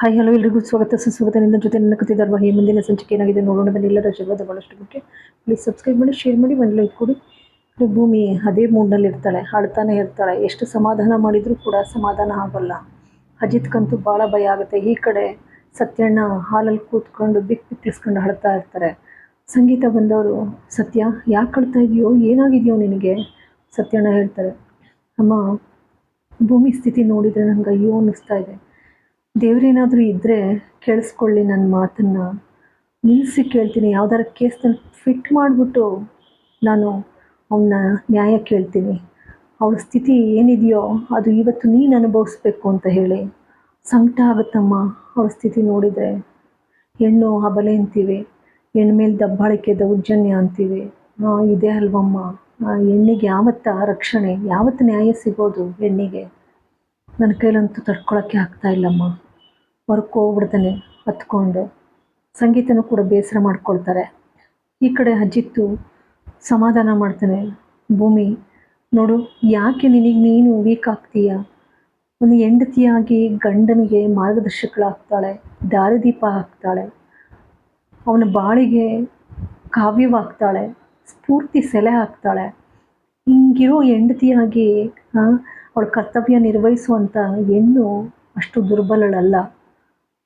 Hi, hello ಎಲ್ರಿಗೂ ಸ್ವಾಗತ ಸುಸ್ವಾಗತ ಜೊತೆ ನನ್ನ ಈ ಮುಂದಿನ ಸಂಚಿಕೆ ಏನಾಗಿದೆ ನೋಡೋಣ, ಬನ್ನಿ, ಎಲ್ಲರ ಆಶೀರ್ವಾದ ಭಾಳಷ್ಟು ಮುಖ್ಯ ಪ್ಲೀಸ್ ಸಬ್ಸ್ಕ್ರೈಬ್ ಮಾಡಿ ಶೇರ್ ಮಾಡಿ, ಒಂದು ಲೈಕ್ ಕೊಡಿ. ಭೂಮಿ ಅದೇ ಮೂಡ್ನಲ್ಲಿ ಇರ್ತಾಳೆ, ಹಾಡ್ತಾನೆ ಇರ್ತಾಳೆ. ಎಷ್ಟು ಸಮಾಧಾನ ಮಾಡಿದರೂ ಕೂಡ ಸಮಾಧಾನ ಆಗೋಲ್ಲ. ಅಜಿತ್ಕಂತೂ ಭಾಳ ಭಯ ಆಗುತ್ತೆ. ಈ ಕಡೆ ಸತ್ಯಣ್ಣ ಹಾಲಲ್ಲಿ ಕೂತ್ಕೊಂಡು ಬಿಕ್ ಬಿಕ್ಕಿಸ್ಕೊಂಡು ಹಾಡ್ತಾ ಇರ್ತಾರೆ. ಸಂಗೀತ ಬಂದವರು, ಸತ್ಯ, ಯಾಕೆ ಕಳ್ತಾ ಇದೆಯೋ, ಏನಾಗಿದೆಯೋ ನಿನಗೆ? ಸತ್ಯಣ್ಣ ಹೇಳ್ತಾರೆ, ಅಮ್ಮ, ಭೂಮಿ ಸ್ಥಿತಿ ನೋಡಿದರೆ ನನಗೆ ಅಯ್ಯೋ ಅನ್ನಿಸ್ತಾ ಇದೆ. ದೇವ್ರೇನಾದರೂ ಇದ್ದರೆ ಕೇಳಿಸ್ಕೊಳ್ಳಿ ನನ್ನ ಮಾತನ್ನು. ನಿಲ್ಲಿಸಿ ಕೇಳ್ತೀನಿ, ಯಾವ್ದಾರ ಕೇಸ್ನಲ್ಲಿ ಫಿಟ್ ಮಾಡಿಬಿಟ್ಟು ನಾನು ಅವನ್ನ ನ್ಯಾಯ ಕೇಳ್ತೀನಿ. ಅವಳ ಸ್ಥಿತಿ ಏನಿದೆಯೋ ಅದು ಇವತ್ತು ನೀನು ಅನುಭವಿಸ್ಬೇಕು ಅಂತ ಹೇಳಿ. ಸಂಕಟ ಆಗುತ್ತಮ್ಮ, ಅವಳ ಸ್ಥಿತಿ ನೋಡಿದರೆ. ಹೆಣ್ಣು ಹಬಲೆ ಅಂತೀವಿ ಹೆಣ್ಣು ಮೇಲೆ ದಬ್ಬಾಳಿಕೆ, ದೌರ್ಜನ್ಯ ಅಂತೀವಿ. ಇದೇ ಅಲ್ವಮ್ಮ. ಹೆಣ್ಣಿಗೆ ಯಾವತ್ತ ರಕ್ಷಣೆ, ಯಾವತ್ತು ನ್ಯಾಯ ಸಿಗೋದು ಹೆಣ್ಣಿಗೆ? ನನ್ನ ಕೈಲಂತೂ ತಡ್ಕೊಳಕ್ಕೆ ಆಗ್ತಾ ಇಲ್ಲಮ್ಮ. ಹೊರಕ್ಕೆ ಹೋಗ್ಬಿಡ್ತಾನೆ, ಹತ್ಕೊಂಡು. ಸಂಗೀತನೂ ಕೂಡ ಬೇಸರ ಮಾಡ್ಕೊಳ್ತಾರೆ. ಈ ಕಡೆ ಅಜ್ಜಿತ್ತು ಸಮಾಧಾನ ಮಾಡ್ತಾನೆ. ಭೂಮಿ, ನೋಡು, ಯಾಕೆ ನಿನಗೆ ನೀನು ವೀಕ್ ಆಗ್ತೀಯ? ಒಂದು ಹೆಂಡತಿಯಾಗಿ ಗಂಡನಿಗೆ ಮಾರ್ಗದರ್ಶಕಳಾಗ್ತಾಳೆ, ದಾರಿದೀಪ ಹಾಕ್ತಾಳೆ. ಅವನ ಬಾಳಿಗೆ ಕಾವ್ಯವಾಗ್ತಾಳೆ, ಸ್ಫೂರ್ತಿ ಸೆಲೆ ಹಾಕ್ತಾಳೆ. ಹಿಂಗಿರೋ ಹೆಂಡತಿಯಾಗಿ ಅವಳ ಕರ್ತವ್ಯ ನಿರ್ವಹಿಸುವಂಥ ಹೆಣ್ಣು ಅಷ್ಟು ದುರ್ಬಲಳಲ್ಲ.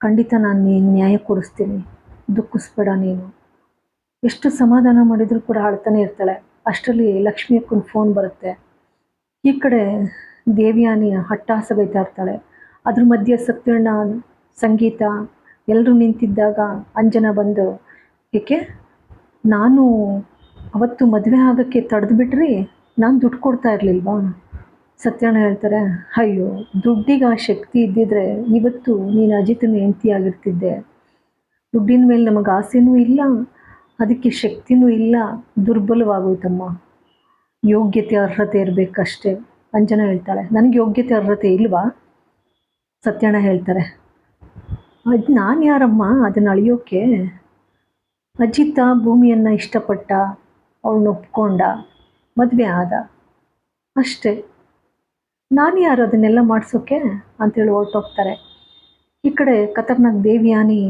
ಖಂಡಿತ ನಾನು ನ್ಯಾಯ ಕೊಡಿಸ್ತೀನಿ. ದುಃಖಿಸ್ಬೇಡ ನೀನು. ಎಷ್ಟು ಸಮಾಧಾನ ಮಾಡಿದರೂ ಕೂಡ ಆಳ್ತಾನೆ ಇರ್ತಾಳೆ. ಅಷ್ಟರಲ್ಲಿ ಲಕ್ಷ್ಮಿ ಅಕ್ಕನ ಫೋನ್ ಬರುತ್ತೆ. ಈ ಕಡೆ ದೇವ್ಯಾನಿ ಹಟ್ಟಾಸ ಬೈತಾ ಇರ್ತಾಳೆ. ಅದ್ರ ಮಧ್ಯೆ ಸತ್ಯಣ್ಣ, ಸಂಗೀತ ಎಲ್ಲರೂ ನಿಂತಿದ್ದಾಗ ಅಂಜನ ಬಂದು, ಏಕೆ? ನಾನು ಅವತ್ತು ಮದುವೆ ಆಗೋಕ್ಕೆ ತಡೆದು ಬಿಟ್ರಿ ನಾನು ದುಡ್ಡು ಕೊಡ್ತಾ ಇರಲಿಲ್ವಾ? ಸತ್ಯಣ್ಣ ಹೇಳ್ತಾರೆ, ಅಯ್ಯೋ, ದುಡ್ಡಿಗೆ ಆ ಶಕ್ತಿ ಇದ್ದಿದ್ರೆ ಇವತ್ತು ನೀನು ಅಜಿತನ ಹೆಂಡತಿಯಾಗಿರ್ತಿದ್ದೆ ದುಡ್ಡಿನ ಮೇಲೆ ನಮಗೆ ಆಸೆನೂ ಇಲ್ಲ, ಅದಕ್ಕೆ ಶಕ್ತಿನೂ ಇಲ್ಲ, ದುರ್ಬಲವಾಗೋಯ್ತಮ್ಮ. ಯೋಗ್ಯತೆ, ಅರ್ಹತೆ ಇರಬೇಕಷ್ಟೇ. ಅಂಜನ ಹೇಳ್ತಾಳೆ, ನನಗೆ ಯೋಗ್ಯತೆ, ಅರ್ಹತೆ ಇಲ್ವಾ? ಸತ್ಯಣ್ಣ ಹೇಳ್ತಾರೆ, ಅದು ನಾನು ಯಾರಮ್ಮ ಅದನ್ನು ಅಳಿಯೋಕ್ಕೆ ಅಜಿತ ಭೂಮಿಯನ್ನು ಇಷ್ಟಪಟ್ಟ, ಅವಳನ್ನ ಒಪ್ಕೊಂಡ, ಮದುವೆ ಆದ. ಅಷ್ಟೇ. ನಾನು ಯಾರು ಅದನ್ನೆಲ್ಲ ಮಾಡಿಸೋಕ್ಕೆ ಅಂತೇಳಿ ಹೊರಟೋಗ್ತಾರೆ. ಈ ಕಡೆ ಖತರ್ನಾಕ್ ದೇವಿಯಾನಿ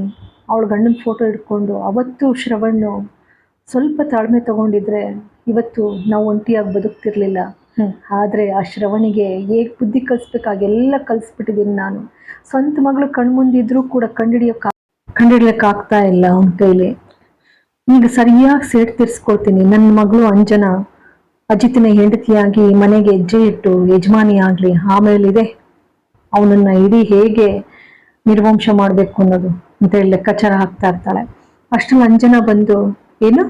ಅವಳ ಗಂಡನ ಫೋಟೋ ಹಿಡ್ಕೊಂಡು ಅವತ್ತು ಶ್ರವಣ್ಣು ಸ್ವಲ್ಪ ತಾಳ್ಮೆ ತಗೊಂಡಿದ್ರೆ ಇವತ್ತು ನಾವು ಒಂಟಿಯಾಗಿ ಬದುಕ್ತಿರ್ಲಿಲ್ಲ. ಹ್ಞೂ ಆದರೆ ಆ ಶ್ರವಣಿಗೆ ಹೇಗೆ ಬುದ್ಧಿ ಕಲಿಸ್ಬೇಕಾಗೆಲ್ಲ ಕಲಿಸ್ಬಿಟ್ಟಿದ್ದೀನಿ ನಾನು. ಸ್ವಂತ ಮಗಳು ಕಣ್ಮುಂದಿದ್ರೂ ಕೂಡ ಕಂಡಿಡಿಯೋಕೆ ಕಂಡಿಡಿಯೋಕ್ಕಾಗ್ತಾ ಇಲ್ಲ ಅವನ ಕೈಲಿ ಈಗ ಸರಿಯಾಗಿ ಸೇಟ್ ತೀರಿಸ್ಕೊಳ್ತೀನಿ. ನನ್ನ ಮಗಳು ಅಂಜನಾ ಅಜಿತನ ಹೆಂಡತಿಯಾಗಿ ಮನೆಗೆ ಹೆಜ್ಜೆ ಇಟ್ಟು ಯಜಮಾನಿ ಆಮೇಲೆ ಆಮೇಲಿದೆ ಅವನನ್ನ ಇಡೀ ಹೇಗೆ ನಿರ್ವಂಶ ಮಾಡಬೇಕು ಅನ್ನೋದು ಅಂತೇಳಿ ಲೆಕ್ಕಾಚಾರ ಹಾಕ್ತಾ ಇರ್ತಾಳೆ. ಅಷ್ಟು ಅಂಜನ ಬಂದು, ಏನು?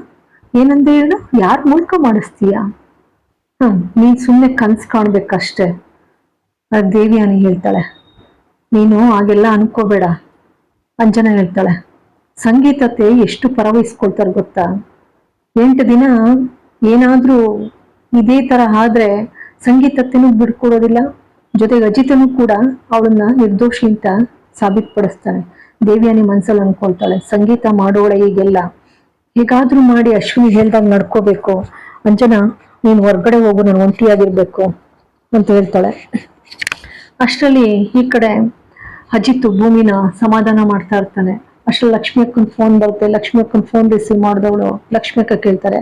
ಏನಂದೆ ಹೇಳು? ಯಾರ ಮೂಲಕ ಮಾಡಿಸ್ತೀಯಾ? ಹ್ಮ್, ನೀನ್ ಸುಮ್ಮನೆ ಕನ್ಸು ಕಾಣ್ಬೇಕಷ್ಟೇ, ಅದ್ ಅನಿ ಹೇಳ್ತಾಳೆ. ನೀನು ಹಾಗೆಲ್ಲ ಅನ್ಕೋಬೇಡ, ಅಂಜನಾ ಹೇಳ್ತಾಳೆ. ಸಂಗೀತತೆ ಎಷ್ಟು ಪರವಹಿಸ್ಕೊಳ್ತಾರೆ ಗೊತ್ತಾ? ಎಂಟು ದಿನ ಏನಾದರೂ ಇದೇ ತರ ಆದ್ರೆ ಸಂಗೀತತೆನೂ ಬಿಡ್ಕೊಡೋದಿಲ್ಲ ಜೊತೆಗೆ ಅಜಿತನೂ ಕೂಡ ಅವಳನ್ನ ನಿರ್ದೋಷಿ ಅಂತ ಸಾಬೀತುಪಡಿಸ್ತಾನೆ. ದೇವಿಯಾನಿ ಮನ್ಸಲ್ಲಿ ಅನ್ಕೊಳ್ತಾಳೆ, ಸಂಗೀತ ಮಾಡೋಳೆ ಈಗೆಲ್ಲ ಹೇಗಾದ್ರೂ ಮಾಡಿ ಅಶ್ವಿನಿ ಹೇಳ್ದಾಗ ನಡ್ಕೋಬೇಕು. ಅಂಜನಾ, ನೀನು ಹೊರಗಡೆ ಹೋಗು, ನಾನು ಒಂಟಿಯಾಗಿರ್ಬೇಕು ಅಂತ ಹೇಳ್ತಾಳೆ. ಅಷ್ಟರಲ್ಲಿ ಈ ಕಡೆ ಅಜಿತ್ ಭೂಮಿನ ಸಮಾಧಾನ ಮಾಡ್ತಾ ಇರ್ತಾನೆ. ಅಷ್ಟ್ರಲ್ಲಿ ಲಕ್ಷ್ಮಿ ಅಕ್ಕನ ಫೋನ್ ಬರುತ್ತೆ. ಲಕ್ಷ್ಮಿ ಅಕ್ಕನ ಫೋನ್ ರಿಸೀವ್ ಮಾಡಿದವಳು ಲಕ್ಷ್ಮಿ ಅಕ್ಕ ಕೇಳ್ತಾರೆ.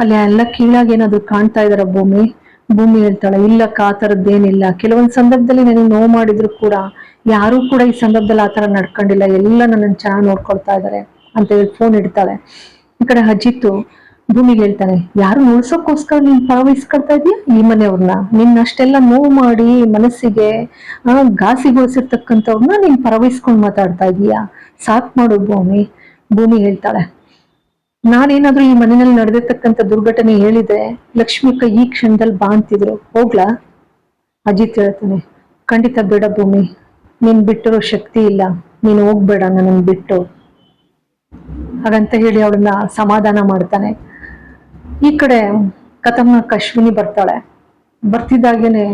ಅಲ್ಲಿ ಎಲ್ಲ ಕೀಳಾಗಿ ಏನಾದ್ರು ಕಾಣ್ತಾ ಇದಾರ ಭೂಮಿ? ಭೂಮಿ ಹೇಳ್ತಾಳೆ, ಇಲ್ಲಕ್ಕ, ಆ ಥರದ್ದೇನಿಲ್ಲ ಕೆಲವೊಂದು ಸಂದರ್ಭದಲ್ಲಿ ನನಗೆ ನೋವು ಮಾಡಿದ್ರು ಕೂಡ, ಯಾರೂ ಕೂಡ ಈ ಸಂದರ್ಭದಲ್ಲಿ ಆ ಥರ ನಡ್ಕೊಂಡಿಲ್ಲ. ಎಲ್ಲ ನನ್ನನ್ನು ಚೆನ್ನಾಗಿ ನೋಡ್ಕೊಳ್ತಾ ಇದ್ದಾರೆ ಅಂತ ಹೇಳಿ ಫೋನ್ ಇಡ್ತಾಳೆ. ಈ ಕಡೆ ಅಜಿತ್ತು ಭೂಮಿಗೆ ಹೇಳ್ತಾನೆ ಯಾರು ಉಳ್ಸೋಕ್ಕೋಸ್ಕರ ನೀನ್ ಭಾವಿಸ್ಕೊಳ್ತಾ ಇದೀಯ? ಈ ಮನೆಯವ್ರನ್ನ? ನಿನ್ನ ಅಷ್ಟೆಲ್ಲ ನೋವು ಮಾಡಿ ಮನಸ್ಸಿಗೆ ಘಾಸಿಗೊಳಿಸಿರ್ತಕ್ಕಂಥವ್ರನ್ನ ನೀನ್ ಪರವಹಿಸ್ಕೊಂಡು ಮಾತಾಡ್ತಾ ಇದೀಯಾ ಸಾಕ್ ಮಾಡು ಭೂಮಿ. ಭೂಮಿ ಹೇಳ್ತಾಳೆ. ನಾನೇನಾದ್ರೂ ಈ ಮನೆಯಲ್ಲಿ ನಡೆದಿರ್ತಕ್ಕಂಥ ದುರ್ಘಟನೆ ಹೇಳಿದ್ರೆ ಲಕ್ಷ್ಮಿಕ ಈ ಕ್ಷಣದಲ್ಲಿ ಬಾ ಅಂತಿದ್ರು. ಹೋಗ್ಲಾ? ಅಜಿತ್ ಹೇಳ್ತಾನೆ. ಖಂಡಿತ ಬೇಡ ಭೂಮಿ. ನೀನ್ ಬಿಟ್ಟಿರೋ ಶಕ್ತಿ ಇಲ್ಲ. ನೀನು ಹೋಗ್ಬೇಡ ನನ್ನ ಬಿಟ್ಟು. ಹಾಗಂತ ಹೇಳಿ ಅವಳನ್ನ ಸಮಾಧಾನ ಮಾಡ್ತಾನೆ. ಈ ಕಡೆ ಕಥಮ್ಮ ಅಶ್ವಿನಿ ಬರ್ತಾಳೆ. ಬರ್ತಿದ್ದಾಗೇನೆ,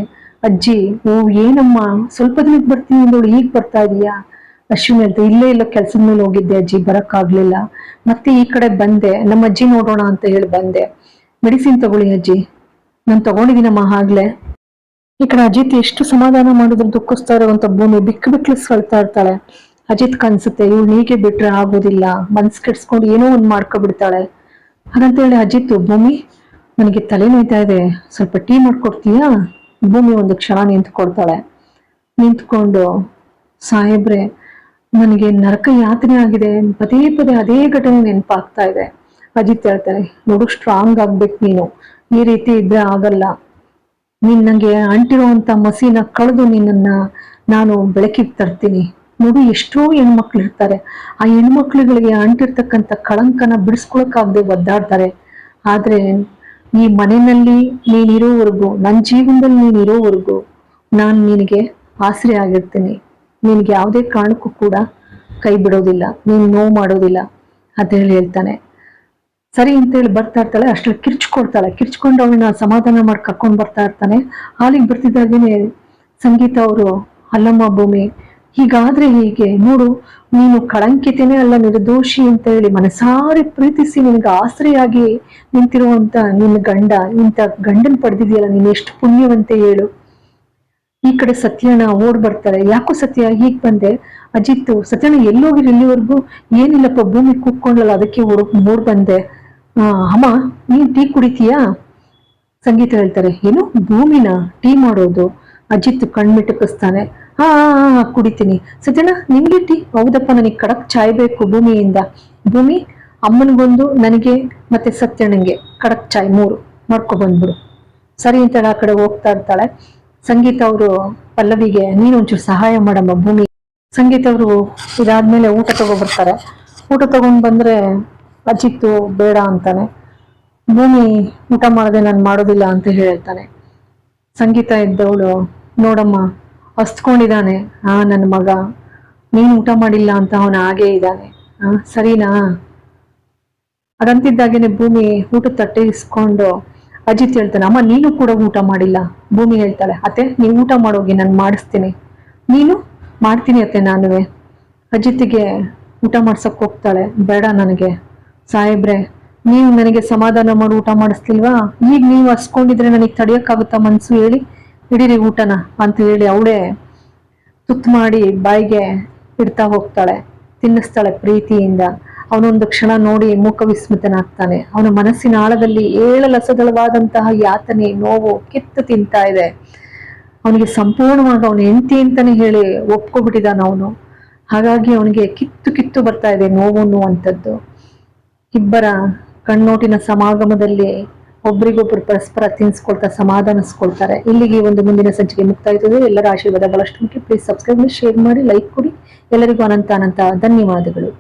ಅಜ್ಜಿ ಓ ಏನಮ್ಮ? ಸ್ವಲ್ಪ ದಿನಕ್ಕೆ ಬರ್ತೀನಿ ಅಂದವಳು ಈಗ ಬರ್ತಾ ಇದೀಯಾ? ಅಶ್ವಿನಿ ಹೇಳ್ತಾ ಇಲ್ಲೇ ಇಲ್ಲ, ಕೆಲ್ಸದ ಮೇಲೆ ಹೋಗಿದ್ದೆ ಅಜ್ಜಿ, ಬರಕ್ಕಾಗ್ಲಿಲ್ಲ. ಮತ್ತೆ ಈ ಕಡೆ ಬಂದೆ. ನಮ್ಮ ಅಜ್ಜಿ ನೋಡೋಣ ಅಂತ ಹೇಳಿ ಬಂದೆ. ಮೆಡಿಸಿನ್ ತಗೊಳ್ಳಿ ಅಜ್ಜಿ. ನಾನು ತಗೊಂಡಿದ್ದೀನಮ್ಮ ಆಗ್ಲೇ. ಈ ಕಡೆ ಅಜಿತ್ ಎಷ್ಟು ಸಮಾಧಾನ ಮಾಡಿದ್ರು, ದುಃಖಿಸ್ತಾ ಇರುವಂತ ಭೂಮಿ ಬಿಕ್ಕು ಸಳ್ತಾ ಇರ್ತಾಳೆ. ಅಜಿತ್ ಕನ್ಸುತ್ತೆ ಇವ್ಳು ನೀಗೆ ಬಿಟ್ರೆ ಆಗೋದಿಲ್ಲ. ಮನ್ಸ್ ಕೆಡ್ಸ್ಕೊಂಡು ಏನೋ ಒಂದ್ ಮಾಡ್ಕೊಬಿಡ್ತಾಳೆ. ಹಾಗಂತೇಳಿ ಅಜಿತ್, ಭೂಮಿ, ನನಗೆ ತಲೆ ನೋಯ್ತಾ ಇದೆ. ಸ್ವಲ್ಪ ಟೀ ಮಾಡ್ಕೊಡ್ತೀಯಾ? ಭೂಮಿ ಒಂದು ಕ್ಷಣ ನಿಂತ್ಕೊಡ್ತಾಳೆ ನಿಂತ್ಕೊಂಡು, ಸಾಹೇಬ್ರೆ ನನಗೆ ನರಕ ಯಾತನೆ ಆಗಿದೆ. ಪದೇ ಪದೇ ಅದೇ ಘಟನೆ ನೆನಪಾಗ್ತಾ ಇದೆ. ಅಜಿತ್ ಹೇಳ್ತಾರೆ, ನೋಡು ಸ್ಟ್ರಾಂಗ್ ಆಗ್ಬೇಕು ನೀನು. ಈ ರೀತಿ ಇದ್ರೆ ಆಗಲ್ಲ. ನೀನ್ ನಂಗೆ ಅಂಟಿರುವಂತ ಮಸೀನ ಕಳೆದು ನಿನ್ನನ್ನ ನಾನು ಬೆಳಕಿಗೆ ತರ್ತೀನಿ. ನೋಡು, ಎಷ್ಟೋ ಹೆಣ್ಮಕ್ಳು ಇರ್ತಾರೆ. ಆ ಹೆಣ್ಮಕ್ಳುಗಳಿಗೆ ಅಂಟಿರ್ತಕ್ಕಂಥ ಕಳಂಕನ ಬಿಡಿಸ್ಕೊಳಕ್ಕಾಗದೆ ಒದ್ದಾಡ್ತಾರೆ. ಆದ್ರೆ, ಈ ಮನೆಯಲ್ಲಿ ನೀನಿರೋವರೆಗೂ ನನ್ನ ಜೀವನದಲ್ಲಿ ನೀನಿರೋವರೆಗೂ, ನಾನು ನಿನಗೆ ಆಸರೆ ಆಗಿರ್ತೀನಿ. ನಿನಗೆ ಯಾವುದೇ ಕಾರಣಕ್ಕೂ ಕೂಡ ಕೈ ಬಿಡೋದಿಲ್ಲ, ನೀನು ನೋವು ಮಾಡೋದಿಲ್ಲ ಅಂತ ಹೇಳಿ ಹೇಳ್ತಾನೆ. ಸರಿ ಅಂತ ಹೇಳಿ ಬರ್ತಾ ಇರ್ತಾಳೆ, ಅಷ್ಟ್ರಲ್ಲಿ ಕಿರ್ಚ್ಕೊಡ್ತಾಳೆ ಕಿರ್ಚ್ಕೊಂಡು ಅವಳನ್ನ ಸಮಾಧಾನ ಮಾಡಿ ಕರ್ಕೊಂಡು ಬರ್ತಾ ಇರ್ತಾನೆ. ಹಾಲಿಗೆ ಬರ್ತಿದ್ದಾಗೇನೆ ಸಂಗೀತ ಅವರು, ಅಲ್ಲಮ್ಮ ಭೂಮಿ, ಹೀಗಾದ್ರೆ ಹೀಗೆ, ನೋಡು, ನೀನು ಕಳಂಕಿತನೇ ಅಲ್ಲ, ನಿರ್ದೋಷಿ ಅಂತ ಹೇಳಿ ಮನಸಾರಿ ಪ್ರೀತಿಸಿ ನಿನಗೆ ಆಸರೆಯಾಗಿ ನಿಂತಿರುವಂತ ನಿನ್ನ ಗಂಡ, ಇಂಥ ಗಂಡನ್ ಪಡೆದಿದೆಯಲ್ಲ, ನೀನು ಎಷ್ಟು ಪುಣ್ಯವಂತೆ ಹೇಳು. ಈ ಕಡೆ ಸತ್ಯಣ್ಣ ಓಡ್ ಬರ್ತಾರೆ. ಯಾಕೋ ಸತ್ಯ ಹೀಗ್ ಬಂದೆ? ಅಜಿತ್ ಸತ್ಯಣ್ಣ ಎಲ್ಲೋಗಿರಿ ಇಲ್ಲಿವರೆಗೂ? ಏನಿಲ್ಲಪ್ಪ ಭೂಮಿ ಕೂತ್ಕೊಂಡಲ್ಲ ಅದಕ್ಕೆ ಓಡ್ ಓಡ್ ಬಂದೆ. ಅಮ್ಮ ನೀನ್ ಟೀ ಕುಡಿತೀಯಾ? ಸಂಗೀತ ಹೇಳ್ತಾರೆ. ಏನು? ಭೂಮಿನ ಟೀ ಮಾಡೋದು. ಅಜಿತ್ ಕಣ್ಮಿಟಕಿಸ್ತಾನೆ ಹಾ, ಹಾ ಕುಡಿತೀನಿ. ಸತ್ಯಣ್ಣ ನಿಮ್ಗೆ ಟೀ? ಹೌದಪ್ಪ ನನಗೆ ಕಡಕ್ ಚಾಯ್ ಬೇಕು ಭೂಮಿಯಿಂದ. ಭೂಮಿ ಅಮ್ಮನಿಗೊಂದು ನನಗೆ ಮತ್ತೆ ಸತ್ಯಣ್ಣಂಗೆ ಕಡಕ್ ಚಾಯ್ ಮೂರು. ಮಾಡ್ಕೊ ಬಂದ್ಬಿಡು. ಸರಿ ಅಂತ ಆ ಕಡೆ ಹೋಗ್ತಾ ಇರ್ತಾಳೆ. ಸಂಗೀತ ಅವರು ಪಲ್ಲವಿಗೆ ನೀನು ಒಂಚೂರು ಸಹಾಯ ಮಾಡಮ್ಮ ಭೂಮಿ. ಸಂಗೀತ ಅವರು ಇದಾದ್ಮೇಲೆ ಊಟ ತಗೋ ಬರ್ತಾರೆ ಊಟ ತಗೊಂಡ್ ಬಂದ್ರೆ ಅಜಿತ್ತು ಬೇಡ ಅಂತಾನೆ. ಭೂಮಿ ಊಟ ಮಾಡದೆ ನಾನು ಮಾಡೋದಿಲ್ಲ ಅಂತ ಹೇಳ್ತಾನೆ. ಸಂಗೀತ ಇದ್ದವಳು, ನೋಡಮ್ಮ ಹಸ್ತ್ಕೊಂಡಿದ್ದಾನೆ ಆ, ನನ್ನ ಮಗ. ನೀನು ಊಟ ಮಾಡಿಲ್ಲ ಅಂತ ಅವನು ಹಾಗೇ ಇದ್ದಾನೆ. ಸರಿನಾ? ಅದಂತಿದ್ದಾಗೇನೆ ಭೂಮಿ ಊಟ ತಟ್ಟೆ ಇಸ್ಕೊಂಡು ಅಜಿತ್ ಹೇಳ್ತಾನೆ, ಅಮ್ಮ, ನೀನು ಕೂಡ ಊಟ ಮಾಡಿಲ್ಲ. ಭೂಮಿ ಹೇಳ್ತಾಳೆ, ಅತ್ತೆ ನೀವು ಊಟ ಮಾಡೋಗಿ ನಾನು ಮಾಡಿಸ್ತೀನಿ. ನೀನು? ಮಾಡ್ತೀನಿ ಅತ್ತೆ, ನಾನುವೆ. ಅಜಿತ್ಗೆ ಊಟ ಮಾಡ್ಸಕ್ ಹೋಗ್ತಾಳೆ, ಬೇಡ ನನಗೆ. ಸಾಹೇಬ್ರೆ, ನೀವು ನನಗೆ ಸಮಾಧಾನ ಮಾಡಿ ಊಟ ಮಾಡಿಸ್ತಿಲ್ವಾ ಈಗ ನೀವು ಹಸ್ಕೊಂಡಿದ್ರೆ ನನಗೆ ತಡೆಯೋಕ್ಕಾಗುತ್ತಾ ಮನಸ್ಸು ಹೇಳಿ, ಹಿಡೀರಿ ಊಟನ. ಅಂತ ಹೇಳಿ ಅವಳೇ ತುತ್ತು ಮಾಡಿ ಬಾಯಿಗೆ ಇಡ್ತಾ ಹೋಗ್ತಾಳೆ, ತಿನ್ನಿಸ್ತಾಳೆ ಪ್ರೀತಿಯಿಂದ. ಅವನೊಂದು ಕ್ಷಣ ನೋಡಿ ಮೂಕ ವಿಸ್ಮಿತನಾಗ್ತಾನೆ. ಅವನ ಮನಸ್ಸಿನ ಆಳದಲ್ಲಿ ಏಳಲಸದಳವಾದಂತಹ ಯಾತನೆ, ನೋವು, ಕಿತ್ತು ತಿಂತಾ ಇದೆ. ಅವನಿಗೆ ಸಂಪೂರ್ಣವಾಗಿ ಅವನ ಹೆಂಡತಿ ಅಂತಾನೆ ಹೇಳಿ ಒಪ್ಕೊಬಿಟ್ಟಿದ್ದಾನ ಅವನು. ಹಾಗಾಗಿ ಅವನಿಗೆ ಕಿತ್ತು ಕಿತ್ತು ಬರ್ತಾ ಇದೆ ನೋವು ಅನ್ನುವಂಥದ್ದು. ಇಬ್ಬರ ಕಣ್ಣೋಟಿನ ಸಮಾಗಮದಲ್ಲಿ ಒಬ್ರಿಗೊಬ್ರು ಪರಸ್ಪರ ತಿನ್ಸ್ಕೊಳ್ತಾ ಸಮಾಧಾನಿಸ್ಕೊಳ್ತಾರೆ. ಇಲ್ಲಿಗೆ ಒಂದು ಮುಂದಿನ ಸಂಚಿಕೆ ಮುಕ್ತಾಯ್ತದೆ ಎಲ್ಲರ ಆಶೀರ್ವಾದ ಬಹಳಷ್ಟು ಮುಖ್ಯ. ಪ್ಲೀಸ್ ಸಬ್ಸ್ಕ್ರೈಬ್ ಮಾಡಿ ಶೇರ್ ಮಾಡಿ ಲೈಕ್ ಕೊಡಿ. ಎಲ್ಲರಿಗೂ ಅನಂತ ಅನಂತ ಧನ್ಯವಾದಗಳು.